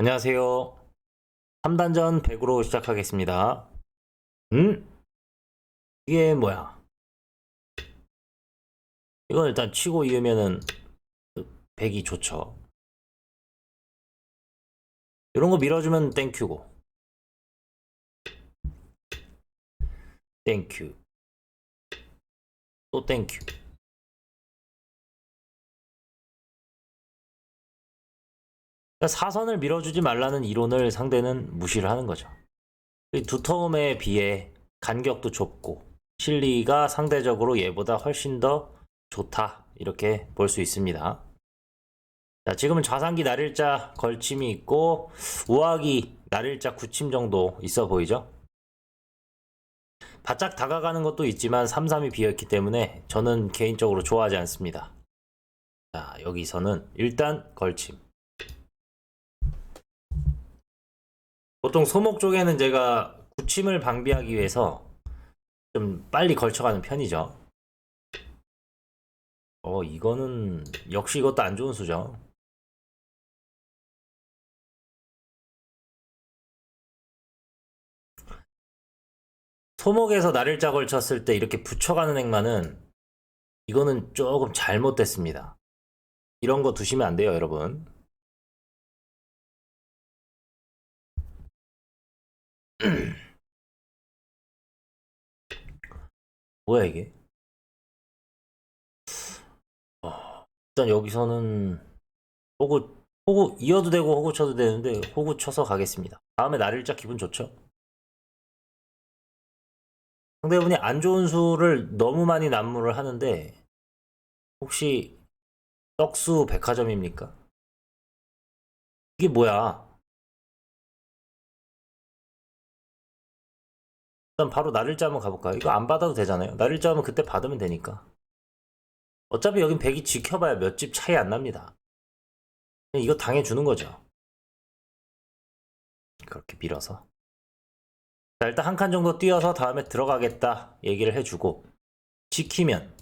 안녕하세요. 3단전 100으로 시작하겠습니다. 음? 이게 뭐야? 이건 일단 치고 이으면은 100이 좋죠. 이런 거 밀어주면 땡큐고. 땡큐. 또 땡큐. 사선을 밀어주지 말라는 이론을 상대는 무시를 하는 거죠. 이 두터움에 비해 간격도 좁고 실리가 상대적으로 얘보다 훨씬 더 좋다 이렇게 볼 수 있습니다. 자, 지금은 좌상기 날일자 걸침이 있고 우하기 날일자 굳힘 정도 있어 보이죠? 바짝 다가가는 것도 있지만 3-3이 비었기 때문에 저는 개인적으로 좋아하지 않습니다. 자, 여기서는 일단 걸침. 보통 소목 쪽에는 제가 굳힘을 방비하기 위해서 좀 빨리 걸쳐가는 편이죠. 어, 이거는 역시 이것도 안 좋은 수죠. 소목에서 날일자 걸쳤을 때 이렇게 붙여가는 행마는 이거는 조금 잘못됐습니다. 이런 거 두시면 안 돼요, 여러분. 뭐야 이게? 어, 일단 여기서는 호구 호구 이어도 되고 호구 쳐도 되는데 호구 쳐서 가겠습니다. 다음에 날일자 기분 좋죠? 상대분이 안 좋은 수를 너무 많이 난무를 하는데 혹시 떡수 백화점입니까? 이게 뭐야? 일단 바로 날일자 한번 가볼까요? 이거 안 받아도 되잖아요. 날일자 하면 그때 받으면 되니까. 어차피 여긴 100이 지켜봐야 몇 집 차이 안 납니다. 이거 당해주는 거죠. 그렇게 밀어서. 자, 일단 한 칸 정도 뛰어서 다음에 들어가겠다 얘기를 해주고 지키면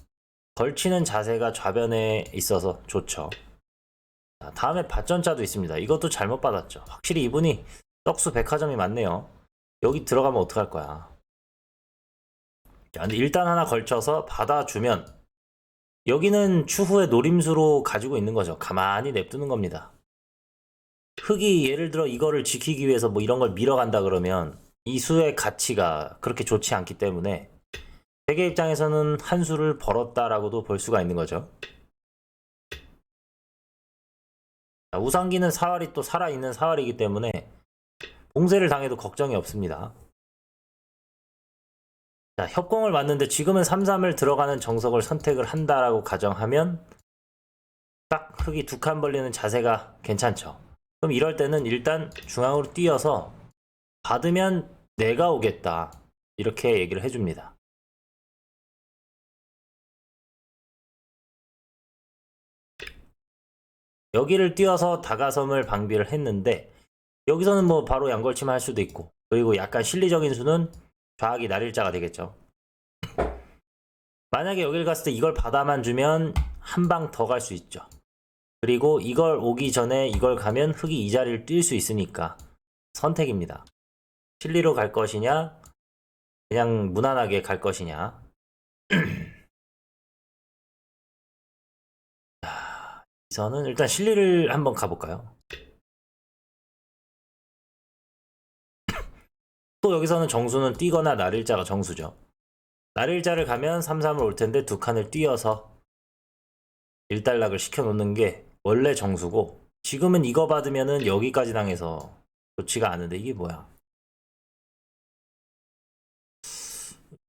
걸치는 자세가 좌변에 있어서 좋죠. 자, 다음에 받전자도 있습니다. 이것도 잘못 받았죠. 확실히 이분이 떡수 백화점이 맞네요. 여기 들어가면 어떡할 거야. 자, 근데 일단 하나 걸쳐서 받아주면 여기는 추후에 노림수로 가지고 있는 거죠. 가만히 냅두는 겁니다. 흙이 예를 들어 이거를 지키기 위해서 뭐 이런 걸 밀어간다 그러면 이 수의 가치가 그렇게 좋지 않기 때문에 세계 입장에서는 한 수를 벌었다라고도 볼 수가 있는 거죠. 자, 우상기는 사활이 또 살아있는 사활이기 때문에 봉쇄를 당해도 걱정이 없습니다. 자, 협공을 맞는데 지금은 3-3을 들어가는 정석을 선택을 한다라고 가정하면 딱 흙이 두 칸 벌리는 자세가 괜찮죠. 그럼 이럴 때는 일단 중앙으로 뛰어서 받으면 내가 오겠다. 이렇게 얘기를 해줍니다. 여기를 뛰어서 다가섬을 방비를 했는데 여기서는 뭐 바로 양걸침 할 수도 있고 그리고 약간 실리적인 수는 좌악이 날일자가 되겠죠. 만약에 여길 갔을 때 이걸 받아만 주면 한 방 더 갈 수 있죠. 그리고 이걸 오기 전에 이걸 가면 흙이 이 자리를 뛸 수 있으니까 선택입니다. 실리로 갈 것이냐, 그냥 무난하게 갈 것이냐. 자, 여기서는 일단 실리를 한번 가볼까요? 또 여기서는 정수는 뛰거나 날일자가 정수죠. 날일자를 가면 3-3을 올 텐데 두 칸을 뛰어서 일단락을 시켜놓는 게 원래 정수고 지금은 이거 받으면은 여기까지 당해서 좋지가 않은데 이게 뭐야?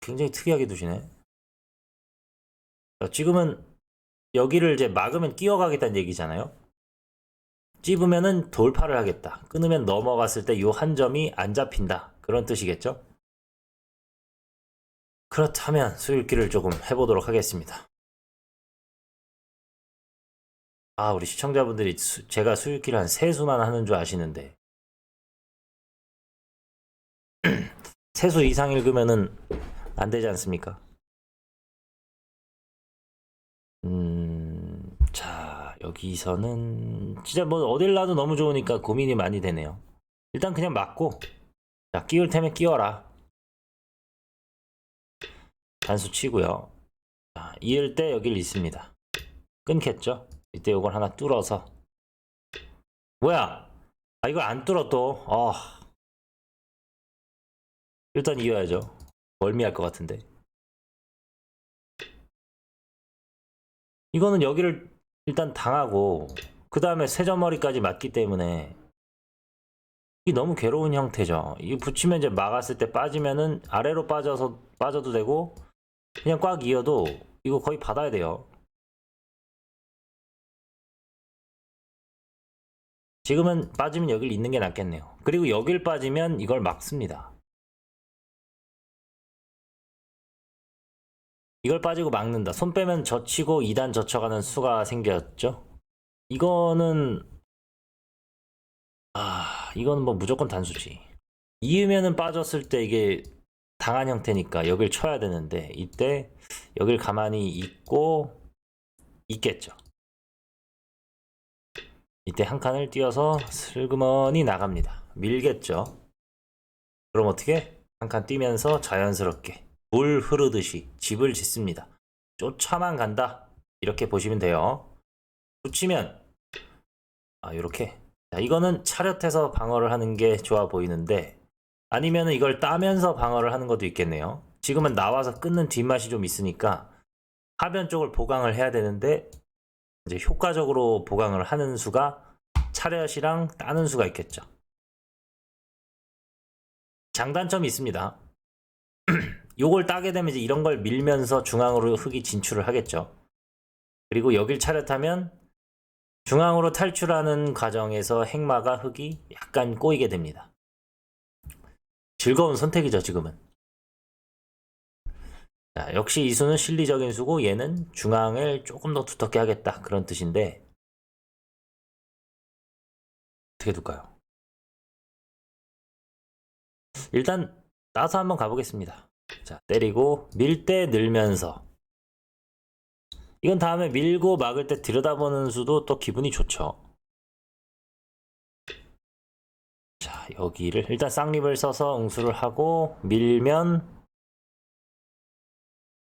굉장히 특이하게 두시네. 자, 지금은 여기를 이제 막으면 끼어가겠다는 얘기잖아요. 찝으면은 돌파를 하겠다. 끊으면 넘어갔을 때 이 한 점이 안 잡힌다. 그런 뜻이겠죠? 그렇다면 수일기를 조금 해보도록 하겠습니다. 아, 우리 시청자분들이 수- 제가 수일기를 한 세 수만 하는 줄 아시는데 세수 이상 읽으면은 안 되지 않습니까? 음, 자, 여기서는 진짜 뭐 어딜 놔도 너무 좋으니까 고민이 많이 되네요. 일단 그냥 맞고 자 끼울 테면 끼워라. 단수 치고요. 자, 이을 때 여길 있습니다. 끊겠죠? 이때 요걸 하나 뚫어서 뭐야? 아 이걸 안 뚫어 또. 아 일단 이어야죠. 멀미할 것 같은데. 이거는 여기를 일단 당하고 그 다음에 세점머리까지 맞기 때문에 이 너무 괴로운 형태죠. 이 붙이면 이제 막았을 때 빠지면은 아래로 빠져서 빠져도 되고 그냥 꽉 이어도 이거 거의 받아야 돼요. 지금은 빠지면 여길 있는 게 낫겠네요. 그리고 여길 빠지면 이걸 막습니다. 이걸 빠지고 막는다. 손 빼면 젖히고 2단 젖혀가는 수가 생겼죠. 이거는 아 이거는 뭐 무조건 단수지. 이으면은 빠졌을 때 이게 당한 형태니까 여길 쳐야 되는데 이때 여길 가만히 있고 있겠죠. 이때 한 칸을 띄어서 슬그머니 나갑니다. 밀겠죠. 그럼 어떻게? 한 칸 뛰면서 자연스럽게 물 흐르듯이 집을 짓습니다. 쫓아만 간다. 이렇게 보시면 돼요. 붙이면 아 이렇게 자, 이거는 차렷해서 방어를 하는 게 좋아 보이는데 아니면 이걸 따면서 방어를 하는 것도 있겠네요. 지금은 나와서 끊는 뒷맛이 좀 있으니까 하변 쪽을 보강을 해야 되는데 이제 효과적으로 보강을 하는 수가 차렷이랑 따는 수가 있겠죠. 장단점이 있습니다. 요걸 따게 되면 이제 이런 걸 밀면서 중앙으로 흙이 진출을 하겠죠. 그리고 여길 차렷하면 중앙으로 탈출하는 과정에서 행마가 흙이 약간 꼬이게 됩니다. 즐거운 선택이죠, 지금은. 자, 역시 이 수는 실리적인 수고 얘는 중앙을 조금 더 두텁게 하겠다. 그런 뜻인데 어떻게 둘까요? 일단 따서 한번 가보겠습니다. 자, 때리고 밀 때 늘면서 이건 다음에 밀고 막을 때 들여다보는 수도 또 기분이 좋죠. 자, 여기를 일단 쌍립을 써서 응수를 하고 밀면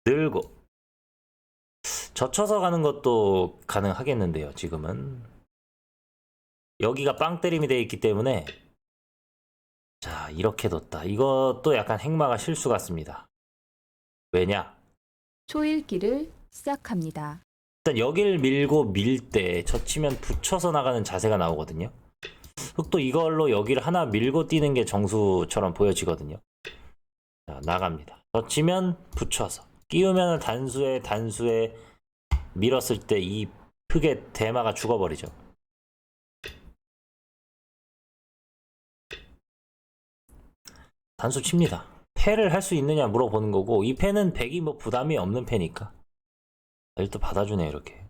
늘고 젖혀서 가는 것도 가능하겠는데요. 지금은 여기가 빵 때림이 되어 있기 때문에 자 이렇게 뒀다. 이것도 약간 행마가 실수 같습니다. 왜냐? 초읽기를 시작합니다. 일단 여기를 밀고 밀 때 젖히면 붙여서 나가는 자세가 나오거든요. 흑도 이걸로 여기를 하나 밀고 뛰는 게 정수처럼 보여지거든요. 자, 나갑니다. 젖히면 붙여서 끼우면 단수에 단수에 밀었을 때이 흙의 대마가 죽어버리죠. 단수 칩니다. 패를 할 수 있느냐 물어보는 거고 이 패는 100이 뭐 부담이 없는 패니까 일단 받아주네 이렇게.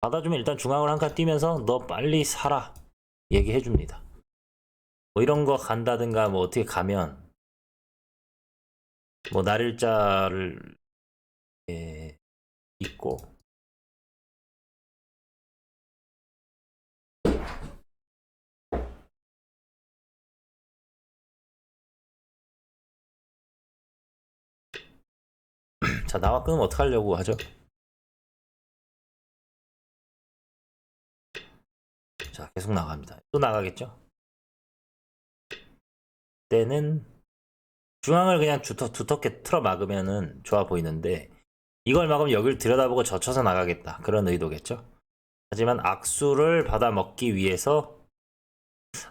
받아주면 일단 중앙을 한 칸 뛰면서 너 빨리 살아. 얘기해 줍니다. 뭐 이런 거 간다든가 뭐 어떻게 가면 뭐 날일자를 예, 있고 자 나와? 끊으면 어떡하려고 하죠? 자 계속 나갑니다. 또 나가겠죠? 때는 중앙을 그냥 두텁, 두텁게 틀어 막으면은 좋아 보이는데 이걸 막으면 여기를 들여다보고 젖혀서 나가겠다. 그런 의도겠죠? 하지만 악수를 받아 먹기 위해서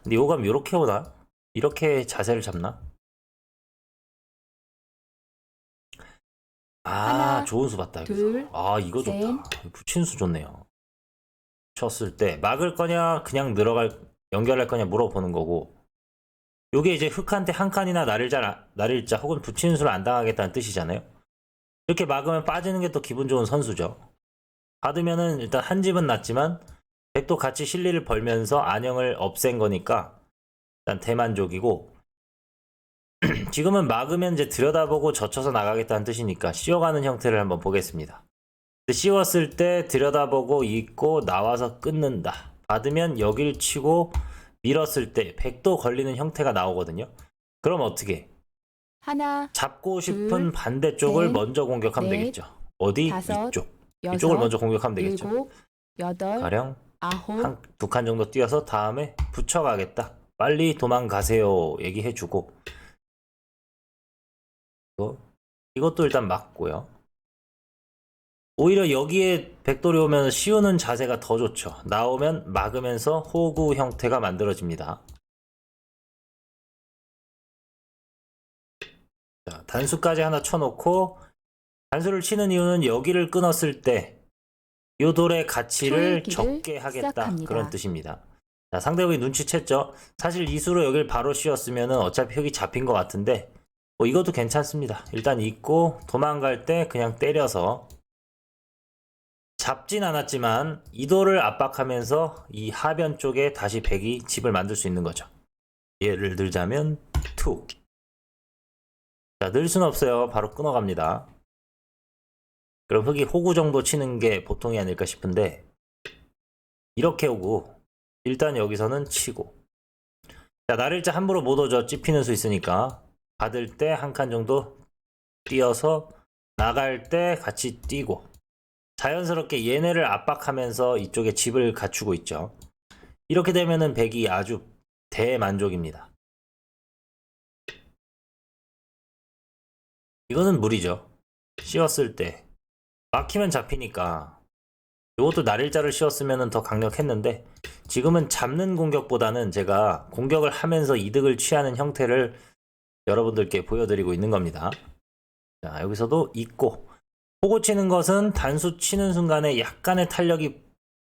근데 요감 이렇게 오나? 이렇게 자세를 잡나 아 하나, 좋은 수 봤다 여기서. 둘, 아 이거 셋. 좋다. 붙인 수 좋네요. 쳤을 때 막을 거냐 그냥 늘어갈 연결할 거냐 물어보는 거고. 요게 이제 흑한테 한 칸이나 날일자 날일자 혹은 붙이는 수를 안 당하겠다는 뜻이잖아요. 이렇게 막으면 빠지는 게 또 기분 좋은 선수죠. 받으면은 일단 한 집은 났지만 백도 같이 실리를 벌면서 안형을 없앤 거니까 일단 대만족이고 지금은 막으면 이제 들여다보고 젖혀서 나가겠다는 뜻이니까 씌어가는 형태를 한번 보겠습니다 씌웠을 때 들여다보고 읽고 나와서 끊는다. 받으면 여길 치고 밀었을 때 100도 걸리는 형태가 나오거든요. 그럼 어떻게? 하나, 잡고 싶은 둘, 반대쪽을 셋, 먼저 공격하면 넷, 되겠죠. 어디? 다섯, 이쪽. 여섯, 이쪽을 먼저 공격하면 되겠죠. 일곱, 여덟, 가령 아홉, 한 두 칸 정도 뛰어서 다음에 붙여가겠다. 빨리 도망가세요. 얘기해주고 이거, 이것도 일단 맞고요. 오히려 여기에 백돌이 오면 씌우는 자세가 더 좋죠. 나오면 막으면서 호구 형태가 만들어집니다. 자, 단수까지 하나 쳐놓고 단수를 치는 이유는 여기를 끊었을 때요 돌의 가치를 적게 하겠다 시작합니다. 그런 뜻입니다. 자, 상대방이 눈치챘죠. 사실 이 수로 여기를 바로 씌웠으면 어차피 흙이 잡힌 것 같은데 뭐 이것도 괜찮습니다. 일단 있고 도망갈 때 그냥 때려서 잡진 않았지만 이 돌을 압박하면서 이 하변 쪽에 다시 백이 집을 만들 수 있는 거죠. 예를 들자면 투. 자, 늘 순 없어요. 바로 끊어갑니다. 그럼 흙이 호구 정도 치는 게 보통이 아닐까 싶은데 이렇게 오고 일단 여기서는 치고 자 날일자 함부로 못 오죠 찝히는 수 있으니까 받을 때 한 칸 정도 뛰어서 나갈 때 같이 뛰고 자연스럽게 얘네를 압박하면서 이쪽에 집을 갖추고 있죠. 이렇게 되면은 백이 아주 대만족입니다. 이거는 무리죠. 씌웠을 때. 막히면 잡히니까. 이것도 날일자를 씌웠으면 더 강력했는데 지금은 잡는 공격보다는 제가 공격을 하면서 이득을 취하는 형태를 여러분들께 보여드리고 있는 겁니다. 자, 여기서도 있고 호구 치는 것은 단수 치는 순간에 약간의 탄력이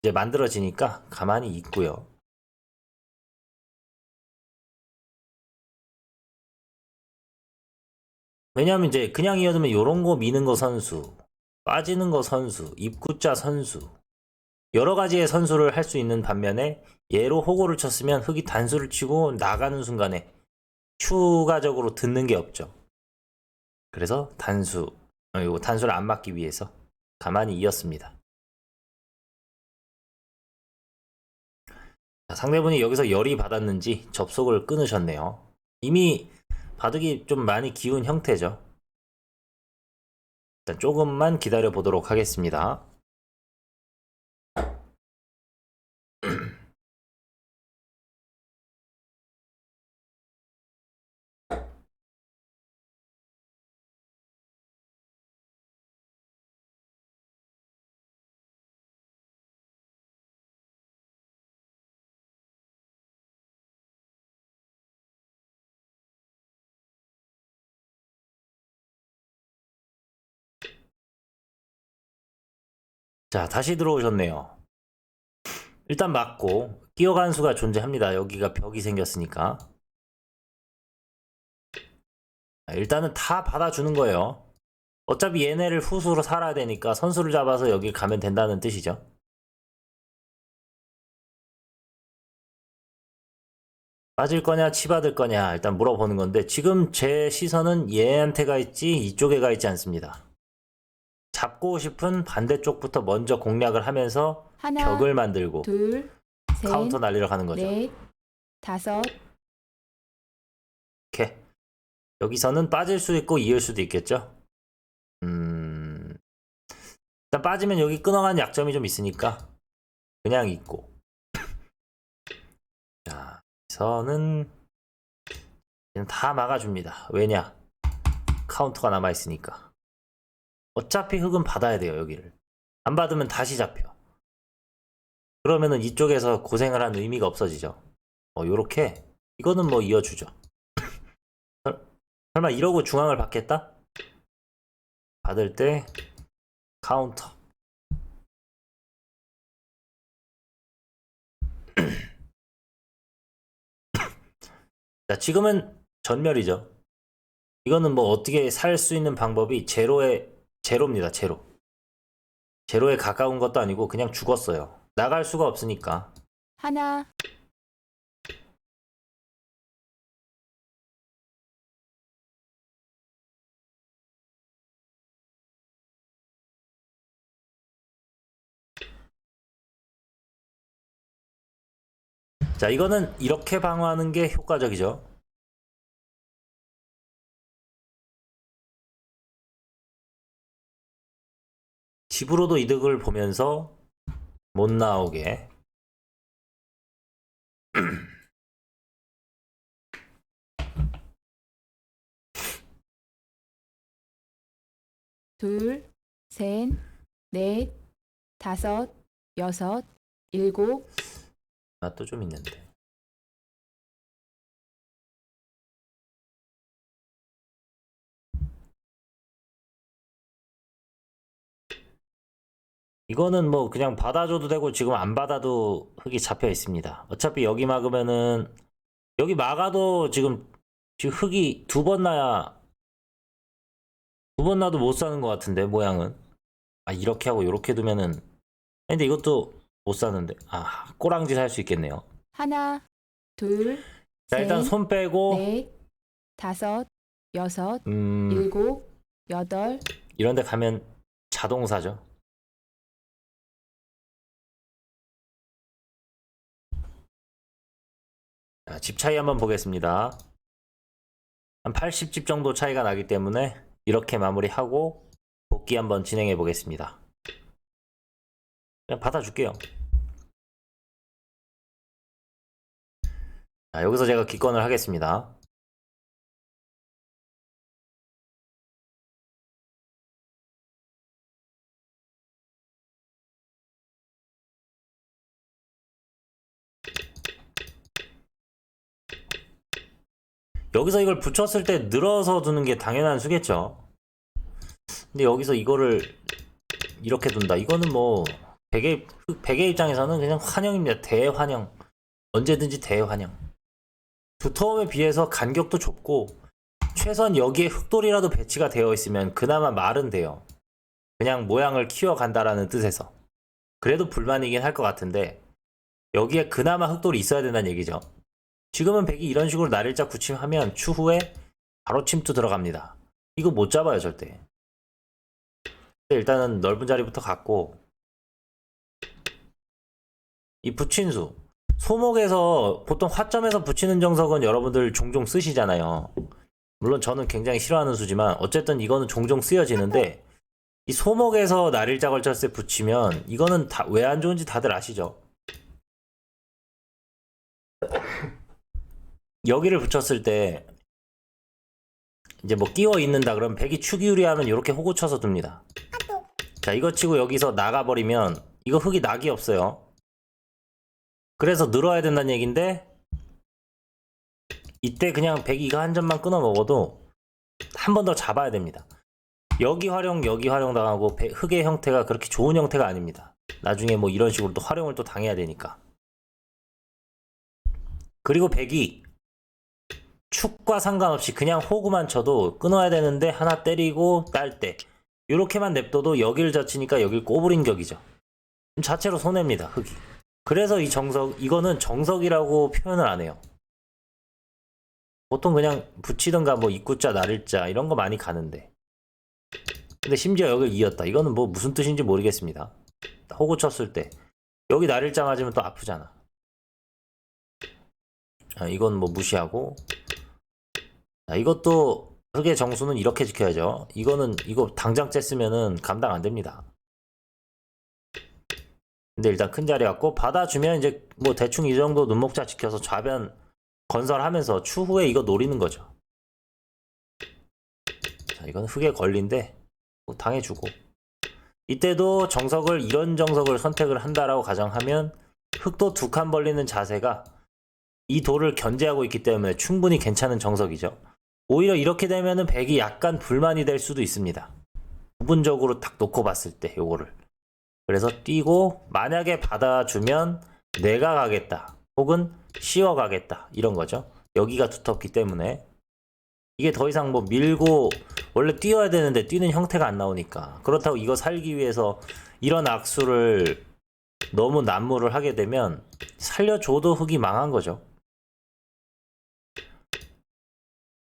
이제 만들어지니까 가만히 있고요. 왜냐하면 이제 그냥 이어두면 요런 거 미는 거 선수, 빠지는 거 선수, 입구자 선수 여러 가지의 선수를 할 수 있는 반면에 얘로 호구를 쳤으면 흙이 단수를 치고 나가는 순간에 추가적으로 듣는 게 없죠. 그래서 단수, 어, 요 단수를 안 맞기 위해서 가만히 이었습니다. 자, 상대분이 여기서 열이 받았는지 접속을 끊으셨네요. 이미 바둑이 좀 많이 기운 형태죠. 일단 조금만 기다려 보도록 하겠습니다. 자, 다시 들어오셨네요. 일단 맞고 끼어간 수가 존재합니다. 여기가 벽이 생겼으니까. 자, 일단은 다 받아주는 거예요. 어차피 얘네를 후수로 살아야 되니까 선수를 잡아서 여기 가면 된다는 뜻이죠. 빠질 거냐, 치받을 거냐, 일단 물어보는 건데, 지금 제 시선은 얘한테 가 있지, 이쪽에 가 있지 않습니다. 잡고 싶은 반대쪽부터 먼저 공략을 하면서 하나, 벽을 만들고 둘, 셋, 카운터 날리러 가는 거죠. 넷, 다섯, 이렇게 여기서는 빠질 수도 있고 이을 수도 있겠죠. 음, 일단 빠지면 여기 끊어가는 약점이 좀 있으니까 그냥 있고. 자, 여기서는 다 막아줍니다. 왜냐? 카운터가 남아 있으니까. 어차피 흙은 받아야 돼요 여기를. 안 받으면 다시 잡혀. 그러면은 이쪽에서 고생을 한 의미가 없어지죠. 어, 요렇게 이거는 뭐 이어주죠. 설마 이러고 중앙을 받겠다? 받을 때 카운터. 자, 지금은 전멸이죠. 이거는 뭐 어떻게 살 수 있는 방법이 제로에 제로입니다, 제로. 제로에 가까운 것도 아니고 그냥 죽었어요. 나갈 수가 없으니까. 하나, 자, 이거는 이렇게 방어하는 게 효과적이죠. 집으로도 이득을 보면서 못 나오게 둘, 셋, 넷, 다섯, 여섯, 일곱, 나 또 좀 있는데. 이거는 뭐 그냥 받아줘도 되고 지금 안 받아도 흙이 잡혀 있습니다. 어차피 여기 막으면은 여기 막아도 지금 지금 흙이 두 번 나야 두 번 나도 못 사는 것 같은데 모양은 아 이렇게 하고 이렇게 두면은 근데 이것도 못 사는데 아 꼬랑지 살 수 있겠네요. 하나, 둘, 자 일단 셋, 손 빼고 넷, 다섯, 여섯, 음 일곱, 여덟, 이런 데 가면 자동사죠. 자, 집 차이 한번 보겠습니다. 한 80집 정도 차이가 나기 때문에 이렇게 마무리하고 복귀 한번 진행해 보겠습니다. 그냥 받아줄게요. 자, 여기서 제가 기권을 하겠습니다. 여기서 이걸 붙였을 때 늘어서 두는 게 당연한 수겠죠. 근데 여기서 이거를 이렇게 둔다. 이거는 뭐 베개 베개 입장에서는 그냥 환영입니다. 대환영. 언제든지 대환영. 두터움에 비해서 간격도 좁고 최소한 여기에 흙돌이라도 배치가 되어 있으면 그나마 말은 돼요. 그냥 모양을 키워간다라는 뜻에서. 그래도 불만이긴 할 것 같은데 여기에 그나마 흙돌이 있어야 된다는 얘기죠. 지금은 백이 이런 식으로 날일자 구침하면 추후에 바로 침투 들어갑니다. 이거 못 잡아요 절대. 일단은 넓은 자리부터 갖고 이 붙인수 소목에서 보통 화점에서 붙이는 정석은 여러분들 종종 쓰시잖아요. 물론 저는 굉장히 싫어하는 수지만 어쨌든 이거는 종종 쓰여지는데 이 소목에서 날일자 걸쳤을 때 붙이면 이거는 다 왜 안 좋은지 다들 아시죠? 여기를 붙였을 때 이제 뭐 끼워 있는다 그러면 백이 축이 유리하면 이렇게 호구 쳐서 둡니다. 자 이거 치고 여기서 나가버리면 이거 흙이 낙이 없어요. 그래서 늘어야 된다는 얘긴데 이때 그냥 백이 이거 한 점만 끊어 먹어도 한 번 더 잡아야 됩니다. 여기 활용 여기 활용 당하고 배- 흙의 형태가 그렇게 좋은 형태가 아닙니다. 나중에 뭐 이런 식으로 또 활용을 또 당해야 되니까. 그리고 백이 축과 상관없이 그냥 호구만 쳐도 끊어야 되는데 하나 때리고 딸 때 이렇게만 냅둬도 여기를 젖히니까 여길 꼬부린 격이죠. 자체로 손해입니다 흙이. 그래서 이 정석 이거는 정석이라고 표현을 안 해요. 보통 그냥 붙이던가 뭐 입구자 나를자 이런 거 많이 가는데 근데 심지어 여기를 이었다 이거는 뭐 무슨 뜻인지 모르겠습니다. 호구 쳤을 때 여기 나를자 맞으면 또 아프잖아. 아, 이건 뭐 무시하고 자, 이것도 흙의 정수는 이렇게 지켜야죠. 이거는 이거 당장 쬐으면은 감당 안 됩니다. 근데 일단 큰 자리 갖고 받아주면 이제 뭐 대충 이 정도 눈목자 지켜서 좌변 건설하면서 추후에 이거 노리는 거죠. 자, 이건 흙에 걸린데 뭐 당해주고 이때도 정석을 이런 정석을 선택을 한다라고 가정하면 흙도 두 칸 벌리는 자세가 이 돌을 견제하고 있기 때문에 충분히 괜찮은 정석이죠. 오히려 이렇게 되면은 백이 약간 불만이 될 수도 있습니다. 부분적으로 딱 놓고 봤을 때 요거를. 그래서 뛰고 만약에 받아주면 내가 가겠다. 혹은 씌워 가겠다. 이런 거죠. 여기가 두텁기 때문에 이게 더 이상 뭐 밀고 원래 뛰어야 되는데 뛰는 형태가 안 나오니까 그렇다고 이거 살기 위해서 이런 악수를 너무 난무를 하게 되면 살려줘도 흙이 망한 거죠.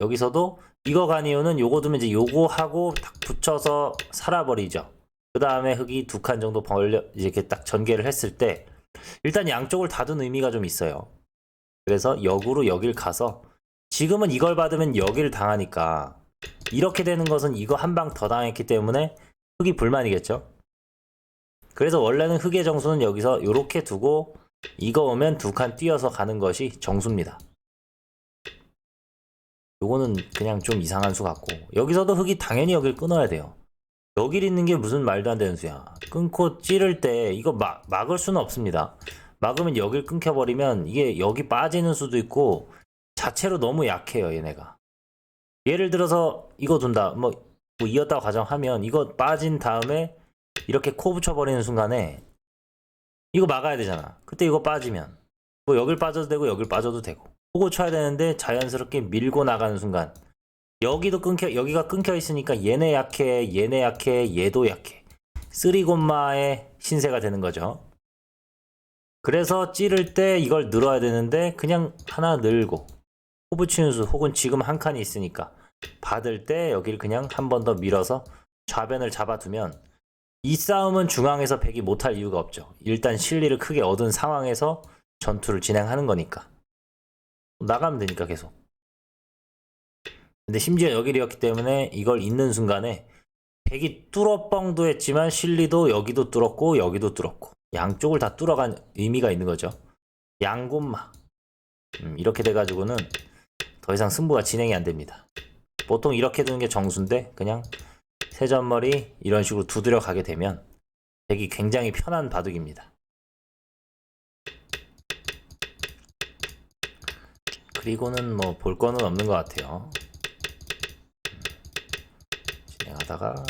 여기서도 이거 간 이유는 요거 두면 이제 요거 하고 딱 붙여서 살아버리죠. 그 다음에 흙이 두 칸 정도 벌려 이렇게 딱 전개를 했을 때 일단 양쪽을 닫은 의미가 좀 있어요. 그래서 역으로 여길 가서 지금은 이걸 받으면 여기를 당하니까 이렇게 되는 것은 이거 한 방 더 당했기 때문에 흑이 불만이겠죠. 그래서 원래는 흑의 정수는 여기서 이렇게 두고 이거 오면 두 칸 뛰어서 가는 것이 정수입니다. 요거는 그냥 좀 이상한 수 같고 여기서도 흑이 당연히 여길 끊어야 돼요. 여길 있는 게 무슨 말도 안 되는 수야. 끊고 찌를 때 이거 막, 막을 수는 없습니다. 막으면 여길 끊겨버리면 이게 여기 빠지는 수도 있고 자체로 너무 약해요 얘네가. 예를 들어서 이거 둔다. 뭐, 뭐 이었다고 가정하면 이거 빠진 다음에 이렇게 코 붙여버리는 순간에 이거 막아야 되잖아. 그때 이거 빠지면 뭐 여길 빠져도 되고 여길 빠져도 되고 보고 쳐야 되는데 자연스럽게 밀고 나가는 순간 여기도 끊겨 여기가 끊겨 있으니까 얘네 약해 얘네 약해 얘도 약해 쓰리곤마의 신세가 되는 거죠. 그래서 찌를 때 이걸 늘어야 되는데 그냥 하나 늘고 코 붙이는 수 혹은 지금 한 칸이 있으니까 받을 때 여기를 그냥 한 번 더 밀어서 좌변을 잡아두면 이 싸움은 중앙에서 백이 못할 이유가 없죠. 일단 실리를 크게 얻은 상황에서 전투를 진행하는 거니까. 나가면 되니까 계속. 근데 심지어 여기이었기 때문에 이걸 잇는 순간에 백이 뚫어 뻥도 했지만 실리도 여기도 뚫었고 여기도 뚫었고 양쪽을 다 뚫어간 의미가 있는 거죠. 양곤마. 음, 이렇게 돼가지고는 더 이상 승부가 진행이 안 됩니다. 보통 이렇게 두는 게 정수인데 그냥 세전머리 이런 식으로 두드려 가게 되면 백이 굉장히 편한 바둑입니다. 그리고는 뭐 볼 거는 없는 것 같아요. 진행하다가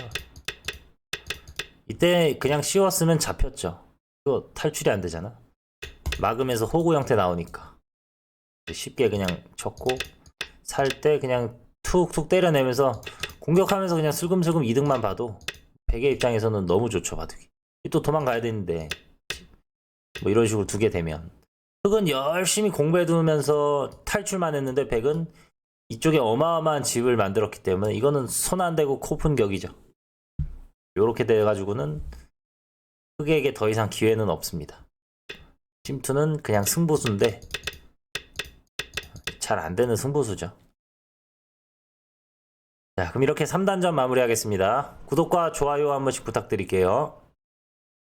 이때 그냥 씌웠으면 잡혔죠. 이거 탈출이 안 되잖아. 막으면서 호구 형태 나오니까 쉽게 그냥 쳤고 살 때 그냥 툭툭 때려내면서 공격하면서 그냥 슬금슬금 이득만 봐도 백의 입장에서는 너무 좋죠 바둑이. 또 도망가야 되는데 뭐 이런 식으로 두게 되면 흑은 열심히 공부해두면서 탈출만 했는데 백은 이쪽에 어마어마한 집을 만들었기 때문에 이거는 손 안 대고 코푼 격이죠. 요렇게 돼가지고는 흑에게 더 이상 기회는 없습니다. 침투는 그냥 승부수인데 잘 안 되는 승부수죠. 자, 그럼 이렇게 3단전 마무리하겠습니다. 구독과 좋아요 한 번씩 부탁드릴게요.